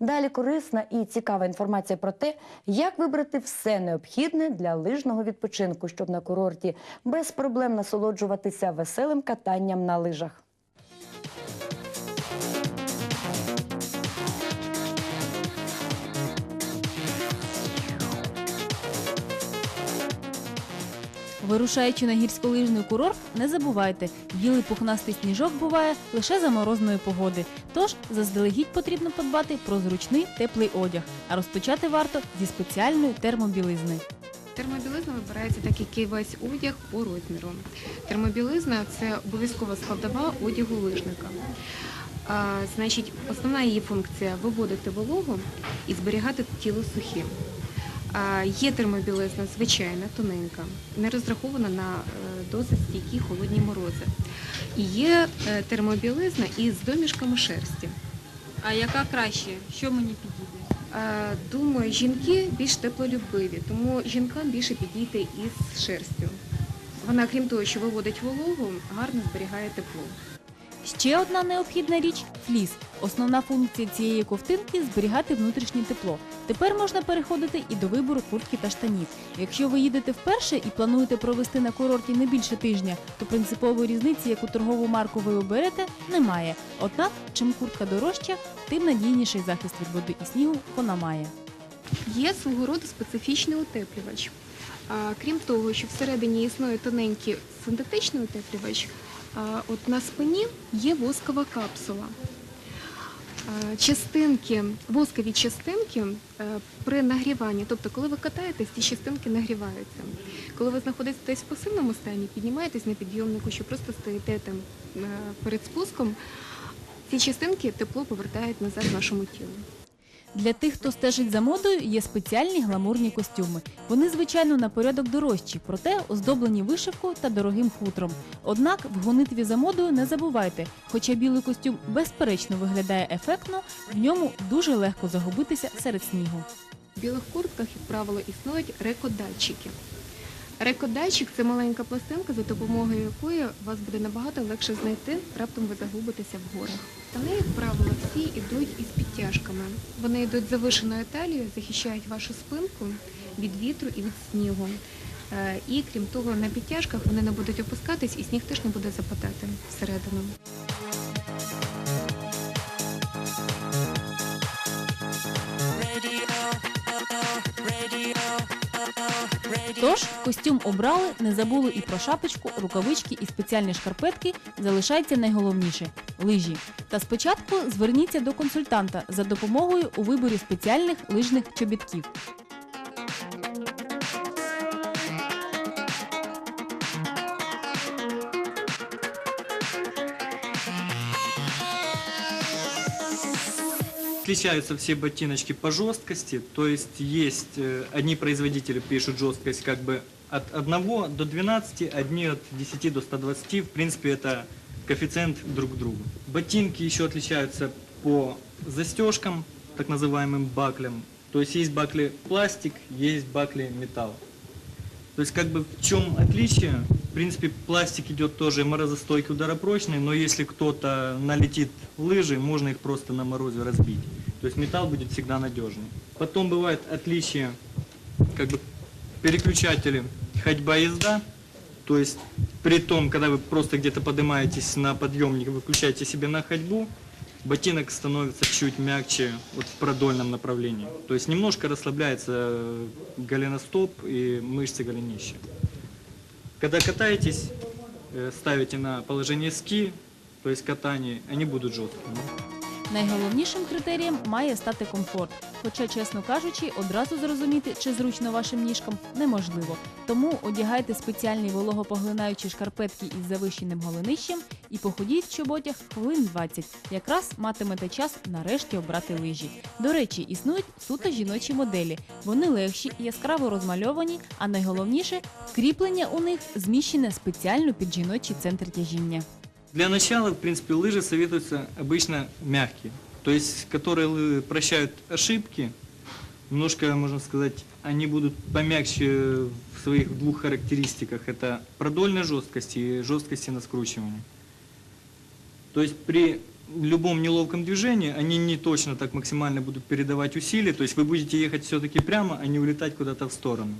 Далі корисна і цікава інформація про те, як вибрати все необхідне для лижного відпочинку, щоб на курорті без проблем насолоджуватися веселим катанням на лижах. Вирушаючи на гірськолижний курорт, не забувайте, білий пухнастий сніжок буває лише за морозної погоди. Тож заздалегідь потрібно подбати про зручний теплий одяг, а розпочати варто зі спеціальної термобілизни. Термобілизна вибирається так, як і весь одяг по розміру. Термобілизна це обов'язкова складова одягу лижника. Значить, основна її функція виводити вологу і зберігати тіло сухим. Є термобілизна звичайна, тоненька, не розрахована на е, досить стійкі холодні морози. І є е, термобілизна із домішками шерсті. А яка краще? Що мені підійде? Думаю, жінки більш теплолюбиві, тому жінкам більше підійти із шерстю. Вона, крім того, що виводить вологу, гарно зберігає тепло. Ще одна необхідна річ фліс. Основна функція цієї ковтинки зберігати внутрішнє тепло. Тепер можна переходити і до вибору куртки та штанів. Якщо ви їдете вперше і плануєте провести на курорті не більше тижня, то принципової різниці, яку торгову марку ви оберете, немає. Однак, чим куртка дорожча, тим надійніший захист від води і снігу вона має. Є свого роду специфічний утеплювач. Крім того, що всередині існує тоненький синтетичний утеплювач, от на спині є воскова капсула. Частинки, воскові частинки е, при нагріванні, тобто коли ви катаєтесь, ці частинки нагріваються. Коли ви знаходитесь в пасивному стані, піднімаєтесь на підйомнику, що просто стоїте там е, перед спуском, ці частинки тепло повертають назад вашому тілу. Для тих, хто стежить за модою, є спеціальні гламурні костюми. Вони, звичайно, на порядок дорожчі, проте оздоблені вишивкою та дорогим хутром. Однак в гонитві за модою не забувайте, хоча білий костюм безперечно виглядає ефектно, в ньому дуже легко загубитися серед снігу. В білих куртках, як правило, існують рекодатчики. Рекодатчик це маленька пластинка, за допомогою якої вас буде набагато легше знайти, раптом ви загубитеся в горах. Вони, як правило, всі йдуть. Вони йдуть завишеною талією, захищають вашу спинку від вітру і від снігу. Е, І крім того, на підтяжках вони не будуть опускатись і сніг теж не буде западати всередину. Тож костюм обрали, не забули і про шапочку, рукавички і спеціальні шкарпетки. Залишається найголовніше лижі. Та спочатку зверніться до консультанта за допомогою у виборі спеціальних лижних чобітків. Отличаются все ботиночки по жесткости, то есть есть э, одни производители пишут жесткость как бы от 1 до 12, одни от 10 до 120, в принципе это коэффициент друг к другу. Ботинки еще отличаются по застежкам, так называемым баклям, то есть есть бакли пластик, есть бакли металл. То есть как бы в чем отличие? В принципе, пластик идет тоже морозостойкий, ударопрочный, но если кто-то налетит лыжи, можно их просто на морозе разбить. То есть металл будет всегда надежный. Потом бывает отличие, как бы переключатели ходьба-езда. То есть при том, когда вы просто где-то поднимаетесь на подъемник, вы включаете себе на ходьбу, ботинок становится чуть мягче вот в продольном направлении. То есть немножко расслабляется э, голеностоп и мышцы голенища. Когда катаетесь, э, ставите на положение ски, то есть катание, они будут жесткими. Найголовнішим критерієм має стати комфорт. Хоча, чесно кажучи, одразу зрозуміти, чи зручно вашим ніжкам, неможливо. Тому одягайте спеціальні вологопоглинаючі шкарпетки із завищеним голенищем і походіть в чоботях хвилин 20. Якраз матимете час нарешті обрати лижі. До речі, існують суто жіночі моделі. Вони легші, яскраво розмальовані, а найголовніше кріплення у них зміщене спеціально під жіночий центр тяжіння. Для начала, в принципе, лыжи советуются обычно мягкие, то есть которые прощают ошибки, немножко, можно сказать, они будут помягче в своих двух характеристиках. Это продольной жесткости и жесткости на скручивании. То есть при любом неловком движении они не точно так максимально будут передавать усилия, то есть вы будете ехать все-таки прямо, а не улетать куда-то в сторону.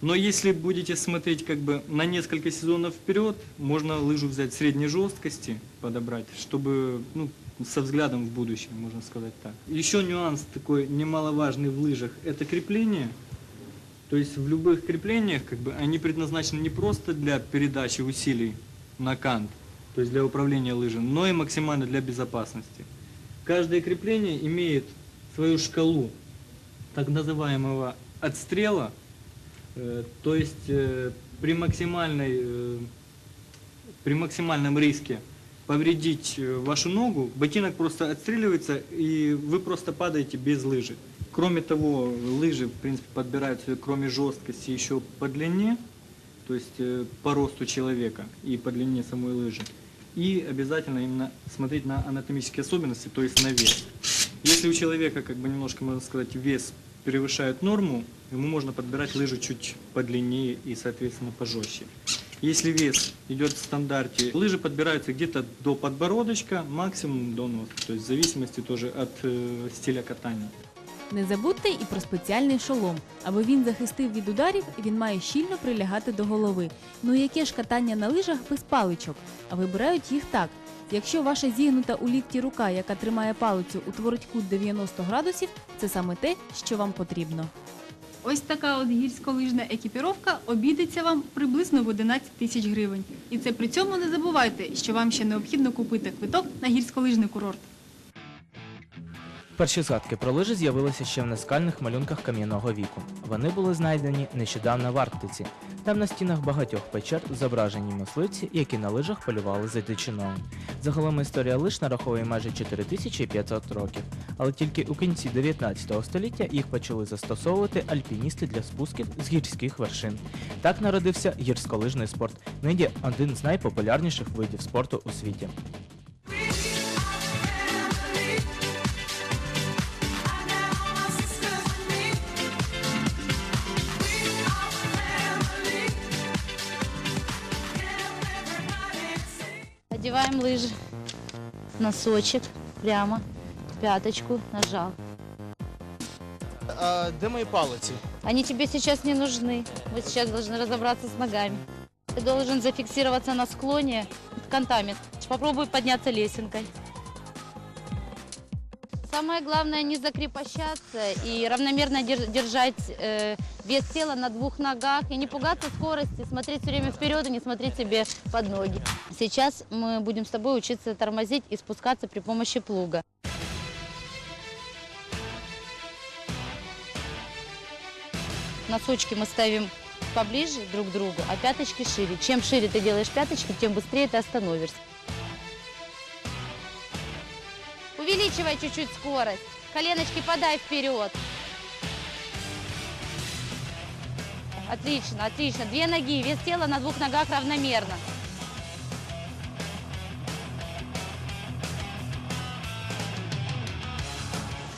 Но если будете смотреть как бы на несколько сезонов вперед, можно лыжу взять средней жесткости, подобрать, чтобы ну, со взглядом в будущее, можно сказать так. Еще нюанс такой немаловажный в лыжах – это крепление. То есть в любых креплениях как бы они предназначены не просто для передачи усилий на кант, то есть для управления лыжей, но и максимально для безопасности. Каждое крепление имеет свою шкалу так называемого отстрела, э, то есть э, при максимальной э, при максимальном риске повредить э, вашу ногу, ботинок просто отстреливается, и вы просто падаете без лыжи. Кроме того, лыжи, в принципе, подбираются, кроме жесткости, еще по длине, то есть э, по росту человека и по длине самой лыжи. И обязательно именно смотреть на анатомические особенности, то есть на вес. Если у человека, как бы немножко, можно сказать, вес превышает норму, ему можно подбирать лыжи чуть подлиннее и, соответственно, пожестче. Если вес идет в стандарте, лыжи подбираются где-то до подбородочка, максимум до носа, то есть в зависимости тоже от э, стиля катания. Не забудьте і про спеціальний шолом. Аби він захистив від ударів, він має щільно прилягати до голови. Ну яке ж катання на лижах без паличок? А вибирають їх так. Якщо ваша зігнута у лікті рука, яка тримає палицю, утворить кут 90 градусів, це саме те, що вам потрібно. Ось така от гірськолижна екіпіровка обійдеться вам приблизно в 11 тисяч гривень. І це при цьому не забувайте, що вам ще необхідно купити квиток на гірськолижний курорт. Перші згадки про лижі з'явилися ще в наскальних малюнках кам'яного віку. Вони були знайдені нещодавно в Арктиці. Там на стінах багатьох печер зображені мисливці, які на лижах полювали за дичиною. Загалом історія лиж нараховує майже 4500 років, але тільки у кінці 19 століття їх почали застосовувати альпіністи для спусків з гірських вершин. Так народився гірськолижний спорт, нині один з найпопулярніших видів спорту у світі. Одеваем лыжи. Носочек прямо, пяточку нажал. А, де мої палиці? Они тебе сейчас не нужны. Вы сейчас должны разобраться с ногами. Ты должен зафиксироваться на склоне кантами. Попробуй подняться лесенкой. Самое главное не закрепощаться и равномерно дер- держать э, вес тела на двух ногах и не пугаться скорости, смотреть все время вперед и не смотреть себе под ноги. Сейчас мы будем с тобой учиться тормозить и спускаться при помощи плуга. Носочки мы ставим поближе друг к другу, а пяточки шире. Чем шире ты делаешь пяточки, тем быстрее ты остановишься. Увеличивай чуть-чуть скорость. Коленочки подай вперед. Отлично, отлично. Две ноги, вес тела на двух ногах равномерно.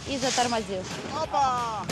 И затормозил. Опа!